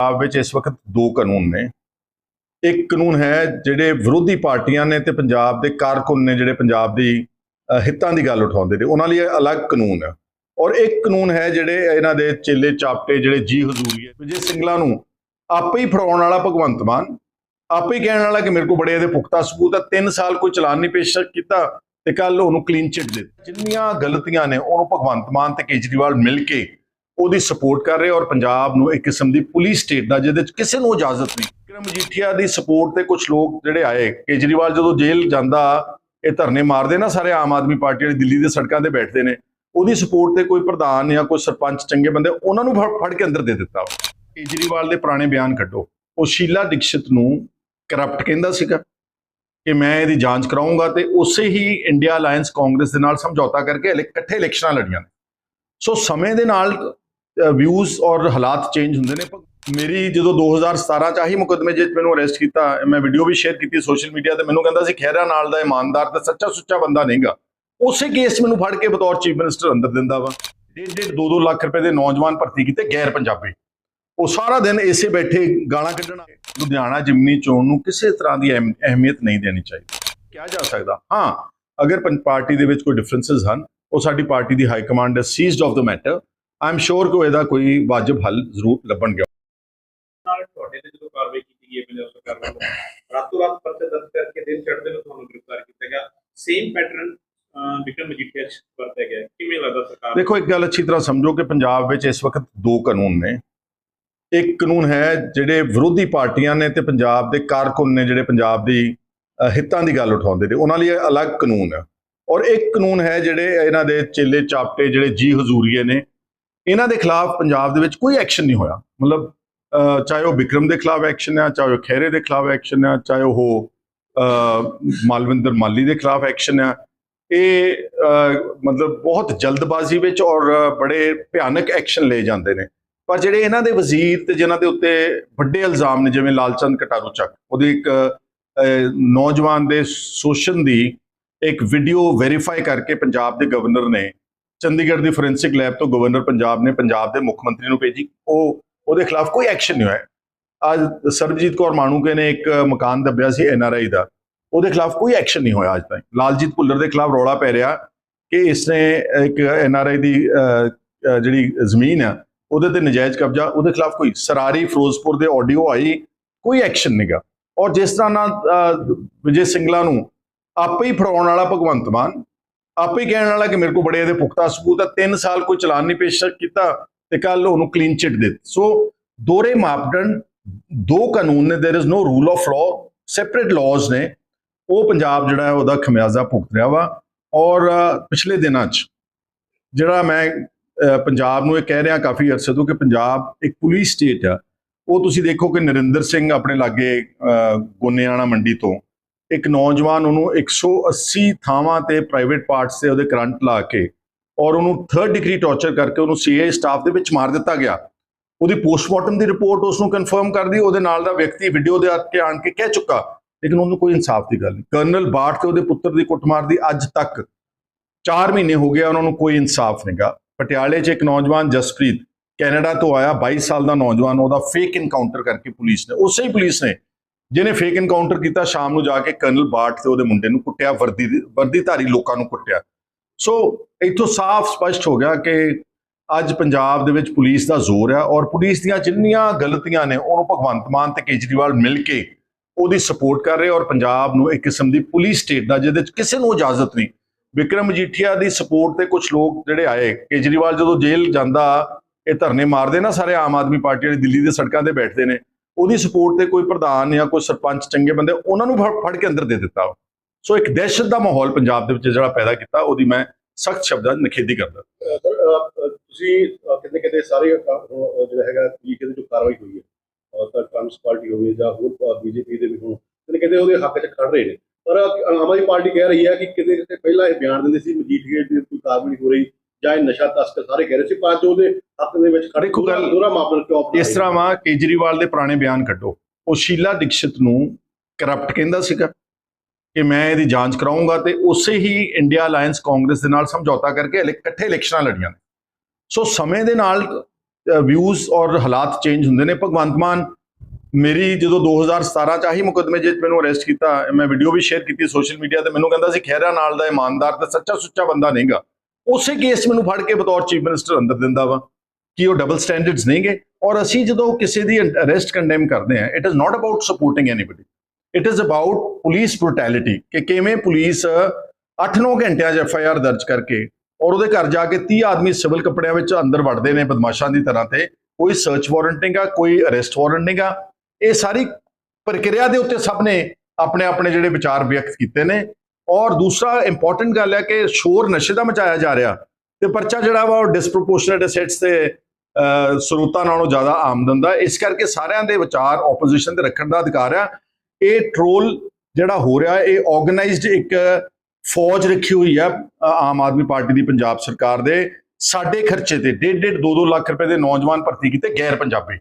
ਪੰਜਾਬ ਵਿੱਚ ਇਸ ਵਕਤ ਦੋ ਕਾਨੂੰਨ ਨੇ। ਇੱਕ ਕਾਨੂੰਨ ਹੈ ਜਿਹੜੇ ਵਿਰੋਧੀ ਪਾਰਟੀਆਂ ਨੇ ਤੇ ਪੰਜਾਬ ਦੇ ਕਾਰਕੁਨ ਨੇ ਜਿਹੜੇ ਪੰਜਾਬ ਦੀ ਹਿੱਤਾਂ ਦੀ ਗੱਲ ਉਠਾਉਂਦੇ ਨੇ। ਉਹਨਾਂ ਲਈ ਇਹ ਅਲੱਗ ਕਾਨੂੰਨ ਹੈ। ਔਰ ਇੱਕ ਕਾਨੂੰਨ ਹੈ ਜਿਹੜੇ ਇਹਨਾਂ ਦੇ ਚੇਲੇ ਚਾਪਟੇ ਜਿਹੜੇ ਜੀ ਹਜ਼ੂਰੀਏ ਵਿਜੇ ਸਿੰਗਲਾ ਨੂੰ ਆਪੇ ਹੀ ਫੜਾਉਣ ਵਾਲਾ ਭਗਵੰਤ ਮਾਨ, ਆਪੇ ਹੀ ਕਹਿਣ ਵਾਲਾ ਕਿ ਮੇਰੇ ਕੋਲ ਬੜੇ ਇਹਦੇ ਪੁਖਤਾ ਸਬੂਤ ਹੈ 3 ਸਾਲ ਕੋਈ ਚਲਾਨ ਨਹੀਂ ਪੇਸ਼ ਕੀਤਾ ਤੇ ਕੱਲ ਉਹਨੂੰ ਕਲੀਨ ਚਿੱਟ ਦੇ ਜਿੰਨੀਆਂ ਗਲਤੀਆਂ ਨੇ ਉਹਨੂੰ ਭਗਵੰਤ ਮਾਨ ਤੇ ਕੇਜਰੀਵਾਲ ਮਿਲ ਕੇ ਉਹਦੀ ਸਪੋਰਟ ਕਰ ਰਹੇ ਔਰ ਪੰਜਾਬ ਨੂੰ ਇੱਕ ਕਿਸਮ ਦੀ ਪੁਲਿਸ ਸਟੇਟ ਦਾ, ਜਿਹਦੇ ਵਿੱਚ ਕਿਸੇ ਨੂੰ ਇਜਾਜ਼ਤ ਨਹੀਂ। ਵਿਕਰਮ ਮਜੀਠੀਆ ਦੀ ਸਪੋਰਟ ਤੇ ਕੁਝ ਲੋਕ ਜਿਹੜੇ ਆਏ, ਕੇਜਰੀਵਾਲ ਜਦੋਂ ਜੇਲ੍ਹ ਜਾਂਦਾ, ਇਹ ਧਰਨੇ ਮਾਰਦੇ ਨਾ ਸਾਰੇ ਆਮ ਆਦਮੀ ਪਾਰਟੀ ਵਾਲੇ ਦਿੱਲੀ ਦੇ ਸੜਕਾਂ ਤੇ ਬੈਠਦੇ ਨੇ, ਉਹਦੀ ਸਪੋਰਟ ਤੇ ਕੋਈ ਪ੍ਰਧਾਨ ਜਾਂ ਕੋਈ ਸਰਪੰਚ ਚੰਗੇ ਬੰਦੇ, ਉਹਨਾਂ ਨੂੰ ਫੜ- ਫੜ ਕੇ ਅੰਦਰ ਦੇ ਦਿੱਤਾ। ਕੇਜਰੀਵਾਲ ਦੇ ਪੁਰਾਣੇ ਬਿਆਨ ਕੱਢੋ। ਉਹ ਸ਼ੀਲਾ ਦੀਕਸ਼ਿਤ ਨੂੰ ਕਰਪਟ ਕਹਿੰਦਾ ਸੀਗਾ ਕਿ ਮੈਂ ਇਹਦੀ ਜਾਂਚ ਕਰਾਉਂਗਾ ਤੇ ਉਸੇ ਹੀ ਇੰਡੀਆ ਅਲਾਈਅੰਸ ਕਾਂਗਰਸ ਦੇ ਨਾਲ ਸਮਝੌਤਾ ਕਰਕੇ ਇਕੱਠੇ ਇਲੈਕਸ਼ਨਾਂ ਲੜੀਆਂ ਨੇ। ਸੋ ਸਮੇਂ ਦੇ ਨਾਲ ਵਿਊਜ਼ ਔਰ ਹਾਲਾਤ ਚੇਂਜ ਹੁੰਦੇ ਨੇ, ਪਰ ਮੇਰੀ ਜਦੋਂ 2017 ਚ ਆਹੀ ਮੁਕਦਮੇ ਜੇ ਮੈਨੂੰ ਅਰੈਸਟ ਕੀਤਾ, ਮੈਂ ਵੀਡੀਓ ਵੀ ਸ਼ੇਅਰ ਕੀਤੀ ਸੋਸ਼ਲ ਮੀਡੀਆ ਤੇ, ਮੈਨੂੰ ਕਹਿੰਦਾ ਸੀ, ਖਹਿਰਾ ਨਾਲ ਦਾ ਇਮਾਨਦਾਰ ਤੇ ਸੱਚਾ ਸੁੱਚਾ ਬੰਦਾ ਨਹੀਂਗਾ ਉਸੇ ਕੇਸ ਮੈਨੂੰ ਫੜ ਕੇ ਬਤੌਰ ਚੀਫ ਮਿਨਿਸਟਰ ਅੰਦਰ ਦਿੰਦਾ ਵਾ। ਡੇਢ ਡੇਢ 2-2 ਲੱਖ ਰੁਪਏ ਦੇ ਨੌਜਵਾਨ ਭਰਤੀ ਕੀਤੇ ਗੈਰ ਪੰਜਾਬੀ। ਉਹ ਸਾਰਾ ਦਿਨ ਇਸੇ ਬੈਠੇ ਗਾਲਾਂ ਕੱਢਣਾ ਲੁਧਿਆਣਾ ਜਿਮਨੀ ਚੋਣ ਨੂੰ ਕਿਸੇ ਤਰ੍ਹਾਂ ਦੀ ਅਹਿਮ- ਅਹਿਮੀਅਤ ਨਹੀਂ ਦੇਣੀ ਚਾਹੀਦੀ। ਕਿਹਾ ਜਾ ਸਕਦਾ, ਹਾਂ, ਅਗਰ ਪੰ- ਪਾਰਟੀ ਦੇ ਵਿੱਚ ਕੋਈ ਡਿਫਰੈਂਸਸ ਹਨ, ਉਹ ਸਾਡੀ ਪਾਰਟੀ ਦੀ ਹਾਈ ਕਮਾਂਡ ਹੈ seized of the matter I am sure ਕਿ ਇਹਦਾ ਕੋਈ ਵਾਜਬ ਹੱਲ ਜ਼ਰੂਰ ਲੱਭਣਗੇ ਨਾਲ ਤੁਹਾਡੇ ਤੇ ਜਦੋਂ ਕਾਰਵਾਈ ਕੀਤੀ ਗਈ ਹੈ ਪੰਜਾਬ ਸਰਕਾਰ ਵੱਲੋਂ ਰਾਤੋਂ ਰਾਤ ਪਰਚਾ ਦਰਜ ਕਰਕੇ ਦਿਨ ਚੜ੍ਹਦੇ ਨੂੰ ਤੁਹਾਨੂੰ ਗ੍ਰਿਫਤਾਰ ਕੀਤਾ ਗਿਆ। ਸੇਮ ਪੈਟਰਨ ਵਿਕਰਮ ਮਜੀਠੀਆ ਚ ਵਰਤਿਆ ਗਿਆ। ਕਿਵੇਂ ਲੱਗਦਾ ਸਰਕਾਰ ਦੇਖੋ ਇੱਕ ਗੱਲ ਅੱਛੀ ਤਰ੍ਹਾਂ ਸਮਝੋ ਕਿ ਪੰਜਾਬ ਵਿੱਚ ਇਸ ਵਕਤ ਦੋ ਕਾਨੂੰਨ ਨੇ। ਇੱਕ ਕਾਨੂੰਨ ਹੈ ਜਿਹੜੇ ਵਿਰੋਧੀ ਪਾਰਟੀਆਂ ਨੇ ਤੇ ਪੰਜਾਬ ਦੇ ਕਾਰਕੁਨ ਨੇ ਜਿਹੜੇ ਪੰਜਾਬ ਦੀ ਹਿੱਤਾਂ ਦੀ ਗੱਲ ਉਠਾਉਂਦੇ ਨੇ। ਉਹਨਾਂ ਲਈ ਅਲੱਗ ਕਾਨੂੰਨ ਹੈ। ਔਰ ਇੱਕ ਕਾਨੂੰਨ ਹੈ ਜਿਹੜੇ ਇਹਨਾਂ ਦੇ ਚੇਲੇ ਚਾਪਟੇ ਜਿਹੜੇ ਜੀ ਹਜ਼ੂਰੀਏ ਨੇ ਇਹਨਾਂ ਦੇ ਖਿਲਾਫ ਪੰਜਾਬ ਦੇ ਵਿੱਚ ਕੋਈ ਐਕਸ਼ਨ ਨਹੀਂ ਹੋਇਆ। ਮਤਲਬ ਚਾਹੇ ਉਹ ਵਿਕਰਮ ਦੇ ਖਿਲਾਫ ਐਕਸ਼ਨ ਆ, ਚਾਹੇ ਉਹ ਖਹਿਰੇ ਦੇ ਖਿਲਾਫ ਐਕਸ਼ਨ ਆ, ਚਾਹੇ ਉਹ ਮਾਲਵਿੰਦਰ ਮਾਲੀ ਦੇ ਖਿਲਾਫ ਐਕਸ਼ਨ ਆ। ਇਹ ਮਤਲਬ ਬਹੁਤ ਜਲਦਬਾਜ਼ੀ ਵਿੱਚ ਔਰ ਬੜੇ ਭਿਆਨਕ ਐਕਸ਼ਨ ਲਏ ਜਾਂਦੇ ਨੇ। ਪਰ ਜਿਹੜੇ ਇਹਨਾਂ ਦੇ ਵਜ਼ੀਰ ਤੇ ਜਿਨ੍ਹਾਂ ਦੇ ਉੱਤੇ ਵੱਡੇ ਇਲਜ਼ਾਮ ਨੇ, ਜਿਵੇਂ ਲਾਲਚੰਦ ਕਟਾਰੂ ਚੱਕ, ਉਹਦੀ ਇੱਕ ਨੌਜਵਾਨ ਦੇ ਸ਼ੋਸ਼ਣ ਦੀ ਇੱਕ ਵੀਡੀਓ ਵੈਰੀਫਾਈ ਕਰਕੇ ਪੰਜਾਬ ਦੇ ਗਵਰਨਰ ਨੇ ਚੰਡੀਗੜ੍ਹ ਦੀ ਫੋਰੈਂਸਿਕ ਲੈਬ ਤੋਂ ਗਵਰਨਰ ਪੰਜਾਬ ਨੇ ਪੰਜਾਬ ਦੇ ਮੁੱਖ ਮੰਤਰੀ ਨੂੰ ਭੇਜੀ। ਉਹ ਉਹਦੇ ਖਿਲਾਫ ਕੋਈ ਐਕਸ਼ਨ ਨਹੀਂ ਹੋਇਆ। ਅੱਜ ਸਰਬਜੀਤ ਕੌਰ ਮਾਣੂਕੇ ਨੇ ਇੱਕ ਮਕਾਨ ਦੱਬਿਆ ਸੀ ਐਨਆਰਆਈ ਦਾ। ਉਹਦੇ ਖਿਲਾਫ ਕੋਈ ਐਕਸ਼ਨ ਨਹੀਂ ਹੋਇਆ ਅੱਜ ਤਾਈਂ। ਲਾਲਜੀਤ ਭੁੱਲਰ ਦੇ ਖਿਲਾਫ ਰੌਲਾ ਪੈ ਰਿਹਾ ਕਿ ਇਸਨੇ ਇੱਕ ਐਨਆਰਆਈ ਦੀ ਅ, ਅ, ਜਿਹੜੀ ਜ਼ਮੀਨ ਆ ਉਹਦੇ ਤੇ ਨਜਾਇਜ਼ ਕਬਜ਼ਾ ਉਹਦੇ ਖਿਲਾਫ ਕੋਈ ਸਰਾਰੀ ਫਿਰੋਜ਼ਪੁਰ ਦੇ ਆਡੀਓ ਆਈ ਕੋਈ ਐਕਸ਼ਨ ਨਹੀਂਗਾ ਔਰ ਜਿਸ ਤਰ੍ਹਾਂ ਨਾਲ ਵਿਜੇ ਸਿੰਗਲਾ ਨੂੰ ਆਪੇ ਹੀ ਫੜਾਉਣ ਵਾਲਾ ਭਗਵੰਤ ਮਾਨ ਆਪੇ ਹੀ ਕਹਿਣ ਵਾਲਾ ਕਿ ਮੇਰੇ ਕੋਲ ਬੜੇ ਇਹਦੇ ਪੁਖਤਾ ਸਬੂਤ ਆ 3 ਸਾਲ ਕੋਈ ਚਲਾਨ ਨਹੀਂ ਪੇਸ਼ ਕੀਤਾ ਤੇ ਕੱਲ ਉਹਨੂੰ ਕਲੀਨ ਚਿੱਟ ਦੇ ਦਿੱਤੀ। ਸੋ ਦੋਰੇ ਮਾਪਦੰਡ ਦੋ ਕਾਨੂੰਨ ਨੇ there is no rule of law separate laws ਨੇ ਉਹ ਪੰਜਾਬ ਜਿਹੜਾ ਹੈ ਉਹਦਾ ਖਮਿਆਜ਼ਾ ਭੁਗਤ ਰਿਹਾ ਵਾ ਔਰ ਅ, ਪਿਛਲੇ ਦਿਨਾਂ 'ਚ ਜਿਹੜਾ ਮੈਂ ਅ, ਪੰਜਾਬ ਨੂੰ ਇਹ ਕਹਿ ਰਿਹਾ ਕਾਫੀ ਅਰਸੇ ਤੋਂ ਕਿ ਪੰਜਾਬ ਇੱਕ ਪੁਲਿਸ ਸਟੇਟ ਆ ਉਹ ਤੁਸੀਂ ਦੇਖੋ ਕਿ ਨਰਿੰਦਰ ਸਿੰਘ ਆਪਣੇ ਲਾਗੇ ਅ, ਗੋਨੇਆਣਾ ਮੰਡੀ ਤੋਂ ਇੱਕ ਨੌਜਵਾਨ ਉਹਨੂੰ 180 ਥਾਵਾਂ ਤੇ ਪ੍ਰਾਈਵੇਟ ਪਾਰਟਸ ਤੇ ਉਹਦੇ ਕਰੰਟ ਲਾ ਕੇ ਔਰ ਉਹਨੂੰ ਥਰਡ ਡਿਗਰੀ ਟਾਰਚਰ ਕਰਕੇ ਉਹਨੂੰ ਸੀਏ ਸਟਾਫ ਦੇ ਵਿੱਚ ਮਾਰ ਦਿੱਤਾ ਗਿਆ। ਉਹਦੀ ਪੋਸਟਮਾਰਟਮ ਦੀ ਰਿਪੋਰਟ ਉਸ ਨੂੰ ਕਨਫਰਮ ਕਰਦੀ ਉਹਦੇ ਨਾਲ ਦਾ ਵਿਅਕਤੀ ਵੀਡੀਓ ਦੇ ਕੇ ਆਣ ਕੇ ਕਹਿ ਚੁੱਕਾ, ਲੇਕਿਨ ਉਹਨੂੰ ਕੋਈ ਇਨਸਾਫ ਦੀ ਗੱਲ ਨਹੀਂ। ਕਰਨਲ ਬਾਟ ਤੇ ਉਹਦੇ ਪੁੱਤਰ ਦੀ ਕੁੱਟਮਾਰ ਦੀ ਅੱਜ ਤੱਕ 4 ਮਹੀਨੇ ਹੋ ਗਏ ਉਹਨਾਂ ਨੂੰ ਕੋਈ ਇਨਸਾਫ ਨਹੀਂਗਾ। ਪਟਿਆਲੇ 'ਚ ਇੱਕ ਨੌਜਵਾਨ ਜਸਪ੍ਰੀਤ, ਕੈਨੇਡਾ ਤੋਂ ਆਇਆ 22 ਸਾਲ ਦਾ ਨੌਜਵਾਨ, ਉਹਦਾ ਫੇਕ ਇਨਕਾਊਂਟਰ ਕਰਕੇ ਪੁਲਿਸ ਨੇ, ਉਸੇ ਹੀ ਪੁਲਿਸ ਨੇ ਜਿਹਨੇ ਫੇਕ ਇਨਕਾਊਂਟਰ ਕੀਤਾ, ਸ਼ਾਮ ਨੂੰ ਜਾ ਕੇ ਕਰਨਲ ਬਾਟ ਤੇ ਉਹਦੇ ਮੁੰਡੇ ਨੂੰ ਕੁੱਟਿਆ, ਵਰਦੀ ਦੀ- ਵਰਦੀਧਾਰੀ ਲੋਕਾਂ ਨੂੰ ਕੁੱਟਿਆ। ਸੋ ਇੱਥੋਂ ਸਾਫ਼ ਸਪਸ਼ਟ ਹੋ ਗਿਆ ਕਿ ਅੱਜ ਪੰਜਾਬ ਦੇ ਵਿੱਚ ਪੁਲਿਸ ਦਾ ਜ਼ੋਰ ਹੈ ਔਰ ਪੁਲਿਸ ਦੀਆਂ ਜਿੰਨੀਆਂ ਗਲਤੀਆਂ ਨੇ, ਉਹਨੂੰ ਭਗਵੰਤ ਮਾਨ ਤੇ ਕੇਜਰੀਵਾਲ ਮਿਲ ਕੇ ਉਹਦੀ ਸਪੋਰਟ ਕਰ ਰਹੇ ਔਰ ਪੰਜਾਬ ਨੂੰ ਇੱਕ ਕਿਸਮ ਦੀ ਪੁਲਿਸ ਸਟੇਟ ਦਾ, ਜਿਹਦੇ ਵਿੱਚ ਕਿਸੇ ਨੂੰ ਇਜਾਜ਼ਤ ਨਹੀਂ। ਵਿਕਰਮ ਮਜੀਠੀਆ ਦੀ ਸਪੋਰਟ ਤੇ ਕੁਝ ਲੋਕ ਜਿਹੜੇ ਆਏ, ਕੇਜਰੀਵਾਲ ਜਦੋਂ ਜੇਲ੍ਹ ਜਾਂਦਾ, ਇਹ ਧਰਨੇ ਮਾਰਦੇ ਨਾ ਸਾਰੇ ਆਮ ਆਦਮੀ ਪਾਰਟੀ ਵਾਲੇ ਦਿੱਲੀ ਦੇ ਸੜਕਾਂ ਤੇ ਬੈਠਦੇ ਨੇ ਉਹਦੀ ਸਪੋਰਟ ਤੇ ਕੋਈ ਪ੍ਰਧਾਨ ਜਾਂ ਕੋਈ ਸਰਪੰਚ ਚੰਗੇ ਬੰਦੇ, ਉਹਨਾਂ ਨੂੰ ਫੜ- ਫੜ ਕੇ ਅੰਦਰ ਦੇ ਦਿੱਤਾ ਸੋ ਇੱਕ ਦਹਿਸ਼ਤ ਦਾ ਮਾਹੌਲ ਪੰਜਾਬ ਦੇ ਵਿੱਚ ਜਿਹੜਾ ਪੈਦਾ ਕੀਤਾ, ਉਹਦੀ ਮੈਂ ਸਖਤ ਸ਼ਬਦਾਂ 'ਚ ਨਿਖੇਧੀ ਕਰਦਾ। ਸਰ ਤੁਸੀਂ ਕਿਤੇ ਕਿਤੇ ਸਾਰੇ ਜਿਹੜਾ ਹੈਗਾ ਪੁਲਿਸ ਦੇ ਜੋ ਕਾਰਵਾਈ ਹੋਈ ਹੈ। ਤਾਂ ਕਾਂਗਰਸ ਪਾਰਟੀ ਹੋਵੇ ਜਾਂ ਹੋਰ ਬੀਜੇਪੀ ਦੇ ਵੀ ਹੋਣ ਕਿਤੇ ਕਿਤੇ ਉਹਦੇ ਹੱਕ 'ਚ ਖੜ ਰਹੇ ਨੇ। ਪਰ ਆਮ ਆਦਮੀ ਪਾਰਟੀ ਕਹਿ ਰਹੀ ਹੈ ਕਿ ਕਿਤੇ ਕਿਤੇ ਪਹਿਲਾਂ ਇਹ ਬਿਆਨ ਦਿੰਦੇ ਸੀ, ਮਜੀਠੀਏ ਦੀ ਕੋਈ ਕਾਰਵਾਈ ਹੋ ਰਹੀ। ਜਾਂ ਇਹ ਨਸ਼ਾ ਤਸਕਰ ਸਾਰੇ ਕਹਿ ਰਹੇ ਸੀ ਪਰ ਅੱਜ ਉਹਦੇ ਹੱਕ ਦੇ ਵਿੱਚ ਖੜੇ ਦੇਖੋ ਗੱਲ- ਦੋਰਾ ਮਾਪਦੰਡ ਕਿਉਂ ਇਸ ਰਹੇ ਤਰ੍ਹਾਂ ਵਾ ਕੇਜਰੀਵਾਲ ਦੇ ਪੁਰਾਣੇ ਬਿਆਨ ਕੱਢੋ। ਉਹ ਸ਼ੀਲਾ ਦੀਕਸ਼ਿਤ ਨੂੰ ਕਰਪਟ ਕਹਿੰਦਾ ਸੀਗਾ ਕਿ ਮੈਂ ਇਹਦੀ ਜਾਂਚ ਕਰਾਉਂਗਾ ਤੇ ਉਸੇ ਹੀ ਇੰਡੀਆ ਅਲਾਈਅੰਸ ਕਾਂਗਰਸ ਦੇ ਨਾਲ ਸਮਝੌਤਾ ਕਰਕੇ ਇਕੱਠੇ ਇਲੈਕਸ਼ਨਾਂ ਲੜੀਆਂ ਨੇ। ਸੋ ਸਮੇਂ ਦੇ ਨਾਲ ਵਿਊਜ਼ ਔਰ ਹਾਲਾਤ ਚੇਂਜ ਹੁੰਦੇ ਨੇ। ਭਗਵੰਤ ਮਾਨ ਮੇਰੀ ਜਦੋਂ 2017 ਚ ਆਹੀ ਮੁਕਦਮੇ ਜੇ ਮੈਨੂੰ ਅਰੈਸਟ ਕੀਤਾ ਮੈਂ ਵੀਡੀਓ ਵੀ ਸ਼ੇਅਰ ਕੀਤੀ ਸੋਸ਼ਲ ਮੀਡੀਆ ਤੇ ਮੈਨੂੰ ਕਹਿੰਦਾ ਸੀ ਖਹਿਰਾ ਨਾਲ ਦਾ ਇਮਾਨਦਾਰ ਤੇ ਸੱਚਾ ਸੁੱਚਾ ਬੰਦਾ ਨਹੀਂਗਾ। ਉਸੇ ਕੇਸ ਮੈਨੂੰ ਫੜ ਕੇ ਬਤੌਰ ਚੀਫ ਮਿਨਿਸਟਰ ਅੰਦਰ ਦਿੰਦਾ ਵਾ ਕਿ ਉਹ ਡਬਲ ਸਟੈਂਡਰਡਸ ਨਹੀਂਗੇ ਔਰ ਅਸੀਂ ਜਦੋਂ ਕਿਸੇ ਦੀ ਅਰੈਸਟ ਕੰਡੈਮ ਕਰਦੇ ਹਾਂ it is not about supporting anybody it is about police brutality ਕਿ ਕਿਵੇਂ ਪੁਲਿਸ 8-9 ਘੰਟਿਆਂ 'ਚ ਐਫ ਆਈ ਆਰ ਦਰਜ ਕਰਕੇ ਔਰ ਉਹਦੇ ਘਰ ਜਾ ਕੇ 30 ਆਦਮੀ ਸਿਵਲ ਕੱਪੜਿਆਂ ਵਿੱਚ ਅੰਦਰ ਵੜਦੇ ਨੇ ਬਦਮਾਸ਼ਾਂ ਦੀ ਤਰ੍ਹਾਂ ਤੇ, ਕੋਈ ਸਰਚ ਵਾਰੰਟ ਨਹੀਂਗਾ, ਕੋਈ ਅਰੈਸਟ ਵਾਰੰਟ ਨਹੀਂਗਾ, ਇਹ ਸਾਰੀ ਪ੍ਰਕਿਰਿਆ ਦੇ ਉੱਤੇ ਸਭ ਨੇ ਆਪਣੇ ਆਪਣੇ ਜਿਹੜੇ ਵਿਚਾਰ ਵਿਅਕਤ ਕੀਤੇ ਨੇ ਔਰ ਦੂਸਰਾ ਇੰਪੋਰਟੈਂਟ ਗੱਲ ਹੈ ਕਿ ਸ਼ੋਰ ਨਸ਼ੇ ਦਾ ਮਚਾਇਆ ਜਾ ਰਿਹਾ ਤੇ ਪਰਚਾ ਜਿਹੜਾ ਵਾ ਉਹ ਡਿਸਪ੍ਰੋਪੋਰਸ਼ਨੇਟ ਅਸੈਟਸ ਤੇ ਸਰੋਤਾਂ ਨਾਲੋਂ ਜ਼ਿਆਦਾ ਆਮਦਨ ਦਾ, ਇਸ ਕਰਕੇ ਸਾਰਿਆਂ ਦੇ ਵਿਚਾਰ ਆਪੋਜੀਸ਼ਨ ਤੇ ਰੱਖਣ ਦਾ ਅਧਿਕਾਰ ਆ। ਇਹ ਟ੍ਰੋਲ ਜਿਹੜਾ ਹੋ ਰਿਹਾ, ਇਹ ਆਰਗੇਨਾਈਜ਼ਡ ਇੱਕ ਫੌਜ ਰੱਖੀ ਹੋਈ ਆ ਆਮ ਆਦਮੀ ਪਾਰਟੀ ਦੀ ਪੰਜਾਬ ਸਰਕਾਰ ਦੇ। ਸਾਡੇ ਖਰਚੇ ਤੇ ਡੇਢ ਡੇਢ 2-2 ਲੱਖ ਰੁਪਏ ਦੇ ਨੌਜਵਾਨ ਭਰਤੀ ਕੀਤੇ ਗੈਰ ਪੰਜਾਬੀ।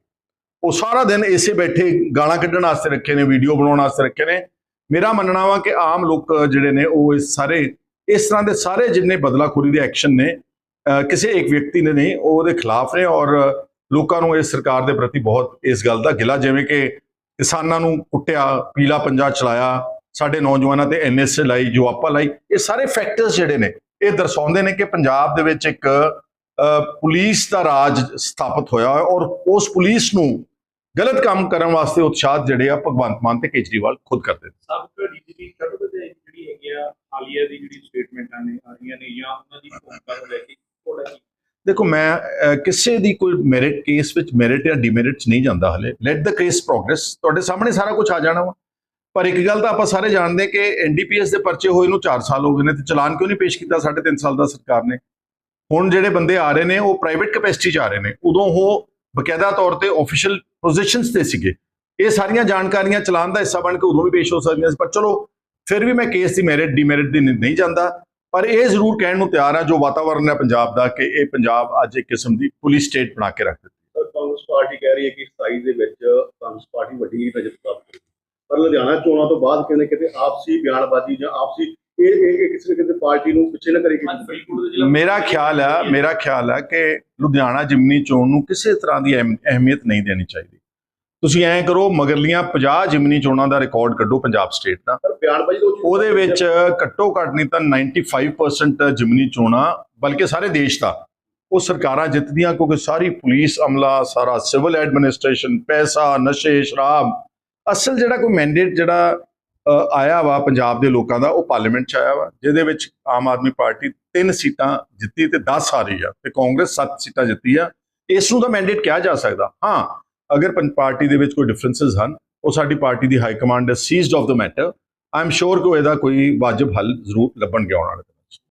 ਉਹ ਸਾਰਾ ਦਿਨ ਇਸੇ ਬੈਠੇ ਗਾਲਾਂ ਕੱਢਣ ਵਾਸਤੇ ਰੱਖੇ ਨੇ ਵੀਡੀਓ ਬਣਾਉਣ ਵਾਸਤੇ ਰੱਖੇ ਨੇ। ਮੇਰਾ ਮੰਨਣਾ ਵਾ ਕਿ ਆਮ ਲੋਕ ਜਿਹੜੇ ਨੇ ਉਹ ਇਸ ਸਾਰੇ ਇਸ ਤਰ੍ਹਾਂ ਦੇ ਸਾਰੇ ਜਿੰਨੇ ਬਦਲਾਖੋਰੀ ਦੇ ਐਕਸ਼ਨ ਨੇ ਕਿਸੇ ਇੱਕ ਵਿਅਕਤੀ ਨੇ ਨਹੀਂ ਉਹ ਉਹਦੇ ਖਿਲਾਫ ਨੇ ਔਰ ਲੋਕਾਂ ਨੂੰ ਇਸ ਸਰਕਾਰ ਦੇ ਪ੍ਰਤੀ ਬਹੁਤ ਇਸ ਗੱਲ ਦਾ ਗਿਲਾ ਜਿਵੇਂ ਕਿ ਕਿਸਾਨਾਂ ਨੂੰ ਕੁੱਟਿਆ ਪੀਲਾ ਪੰਜਾ ਚਲਾਇਆ ਸਾਡੇ ਨੌਜਵਾਨਾਂ ਤੇ ਐਨਐਸਏ ਲਾਈ ਜਵਾਪਾ ਲਾਈ ਇਹ ਸਾਰੇ ਫੈਕਟਰਸ ਜਿਹੜੇ ਨੇ ਇਹ ਦਰਸਾਉਂਦੇ ਨੇ ਕਿ ਪੰਜਾਬ ਦੇ ਵਿੱਚ ਇੱਕ ਅ, ਪੁਲਿਸ ਦਾ ਰਾਜ ਸਥਾਪਿਤ ਹੋਇਆ ਔਰ ਉਸ ਪੁਲਿਸ ਨੂੰ ਗਲਤ ਕੰਮ ਕਰਨ ਵਾਸਤੇ ਉਤਸ਼ਾਹ ਜਿਹੜੇ ਆ ਭਗਵੰਤ ਮਾਨ ਤੇ ਕੇਜਰੀਵਾਲ ਖੁਦ ਕਰਦੇ ਨੇ। ਸਾਬਕਾ ਡੀਜੀਪੀ ਸ਼ਰਦ ਦੇ ਜਿਹੜੀ ਹੈਗੀ ਆ ਹਾਲੀਆ ਦੀ ਜਿਹੜੀ ਸਟੇਟਮੈਂਟਾਂ ਨੇ ਆ ਰਹੀਆਂ ਨੇ ਜਾਂ ਉਹਨਾਂ ਦੀ ਭੂਮਿਕਾ ਨੂੰ ਲੈ ਕੇ ਥੋੜਾ ਦੇਖੋ ਮੈਂ ਕਿਸੇ ਦੀ ਕੋਈ ਮੈਰਿਟ ਕੇਸ ਵਿੱਚ ਮੈਰਿਟ ਜਾਂ ਡਿਮੈਰਿਟ 'ਚ ਨਹੀਂ ਜਾਂਦਾ ਹਲੇ। ਲੈਟ ਦ ਕੇਸ ਪ੍ਰੋਗਰੈਸ ਤੁਹਾਡੇ ਸਾਹਮਣੇ ਸਾਰਾ ਕੁਝ ਆ ਜਾਣਾ ਵਾ। ਪਰ ਇੱਕ ਗੱਲ ਤਾਂ ਆਪਾਂ ਸਾਰੇ ਜਾਣਦੇ ਕਿ ਐਨਡੀਪੀਐਸ ਦੇ ਪਰਚੇ ਹੋਏ ਨੂੰ 4 ਸਾਲ ਹੋ ਗਏ ਨੇ ਤੇ ਚਲਾਨ ਕਿਉਂ ਨਹੀਂ ਪੇਸ਼ ਕੀਤਾ? ਸਾਢੇ ਤਿੰਨ ਸਾਲ ਦਾ ਸਰਕਾਰ ਨੇ। ਹੁਣ ਜਿਹੜੇ ਬੰਦੇ ਆ ਰਹੇ ਨੇ ਉਹ ਪ੍ਰਾਈਵੇਟ ਕੈਪੈਸਿਟੀ 'ਚ ਆ ਰਹੇ ਨੇ। ਉਦੋਂ ਉਹ ਬਕਾਇਦਾ ਤੌਰ ਤੇ ਆਫੀਸ਼ੀਅਲ ਪੋਜੀਸ਼ਨਸ ਤੇ ਸੀਗੇ। ਇਹ ਸਾਰੀਆਂ ਜਾਣਕਾਰੀਆਂ ਚਲਾਨ ਦਾ ਹਿੱਸਾ ਬਣ ਕੇ ਉਦੋਂ ਵੀ ਪੇਸ਼ ਹੋ ਸਕਦੀਆਂ ਸੀ, ਪਰ ਚਲੋ, ਫਿਰ ਵੀ ਮੈਂ ਕੇਸ ਦੀ ਮੈਰਿਟ ਡਿਮੈਰਿਟ ਦੀ ਨਹੀਂ ਜਾਂਦਾ। ਪਰ ਇਹ ਜ਼ਰੂਰ ਕਹਿਣ ਨੂੰ ਤਿਆਰ ਆ, ਜੋ ਵਾਤਾਵਰਣ ਹੈ ਪੰਜਾਬ ਦਾ, ਕਿ ਇਹ ਪੰਜਾਬ ਅੱਜ ਇੱਕ ਕਿਸਮ ਦੀ ਪੁਲਿਸ ਸਟੇਟ ਬਣਾ ਕੇ ਰੱਖ ਦਿੱਤੀ। ਕਾਂਗਰਸ ਪਾਰਟੀ ਕਹਿ ਰਹੀ ਹੈ ਕਿ ਸਾਈਜ਼ ਦੇ ਵਿੱਚ ਕਾਂਗਰਸ ਪਾਰਟੀ ਵੱਡੀ ਨਜ਼ਰ ਪ੍ਰਾਪਤ ਪਰ ਲੁਧਿਆਣਾ ਚੋਣਾਂ ਤੋਂ ਬਾਅਦ ਕਹਿੰਦੇ ਕਿਤੇ ਆਪਸੀ ਬਿਆਨਬਾਜ਼ੀ ਜਾਂ ਆਪਸੀ ਇਹ ਇਹ ਇਹ ਕਿਸੇ ਨਾ ਕਿਸੇ ਪਾਰਟੀ ਨੂੰ ਪਿੱਛੇ ਨਾ ਕਰੇਗੀ ਅੱਜ ਫਰੀਦਕੋਟ ਦੇ ਜ਼ਿਲ੍ਹਾ ਮੇਰਾ ਖਿਆਲ ਹੈ ਮੇਰਾ ਖਿਆਲ ਹੈ ਕਿ ਲੁਧਿਆਣਾ ਜਿਮਨੀ ਚੋਣ ਨੂੰ ਕਿਸੇ ਤਰ੍ਹਾਂ ਦੀ ਅਹਿਮ- ਅਹਿਮੀਅਤ ਨਹੀਂ ਦੇਣੀ ਚਾਹੀਦੀ। ਤੁਸੀਂ ਐਂ ਕਰੋ ਮਗਰਲੀਆਂ 50 ਜਿਮਨੀ ਚੋਣਾਂ ਦਾ ਰਿਕਾਰਡ ਕੱਢੋ ਪੰਜਾਬ ਸਟੇਟ ਦਾ। ਉਹਦੇ ਵਿੱਚ ਘੱਟੋ ਘੱਟ ਨਹੀਂ ਤਾਂ 95% ਜਿਮਨੀ ਚੋਣਾਂ ਬਲਕਿ ਸਾਰੇ ਦੇਸ਼ ਦਾ। ਉਹ ਸਰਕਾਰਾਂ ਜਿੱਤਦੀਆਂ ਕਿਉਂਕਿ ਸਾਰੀ ਪੁਲਿਸ ਅਮਲਾ ਸਾਰਾ ਸਿਵਲ ਐਡਮਿਨਿਸਟ੍ਰੇਸ਼ਨ ਪੈਸਾ ਨਸ਼ੇ ਸ਼ਰਾਬ ਅਸਲ ਜਿਹੜਾ ਕੋਈ ਮੈਂਡੇਟ ਜਿਹੜਾ ਆਇਆ ਵਾ ਪੰਜਾਬ ਦੇ ਲੋਕਾਂ ਦਾ, ਉਹ ਪਾਰਲੀਮੈਂਟ ਚ ਆਇਆ ਵਾ, ਜਿਹਦੇ ਵਿੱਚ ਆਮ ਆਦਮੀ ਪਾਰਟੀ ਤਿੰਨ ਸੀਟਾਂ ਜਿੱਤੀ ਤੇ 10 ਹਾਰੀ ਆ ਤੇ ਕਾਂਗਰਸ 7 ਸੀਟਾਂ ਜਿੱਤੀ ਆ। ਇਸ ਨੂੰ ਤਾਂ ਮੈਂਡੇਟ ਕਿਹਾ ਜਾ ਸਕਦਾ। ਹਾਂ, ਅਗਰ ਪੰਜ ਪਾਰਟੀ ਦੇ ਵਿੱਚ ਕੋਈ ਡਿਫਰੈਂਸਸ ਹਨ, ਉਹ ਸਾਡੀ party the high command seized of the matter I am sure ਕਿ ਇਹਦਾ ਕੋਈ ਵਾਜਬ ਹੱਲ ਜ਼ਰੂਰ ਲੱਭਣਗੇ ਆਉਣ ਵਾਲੇ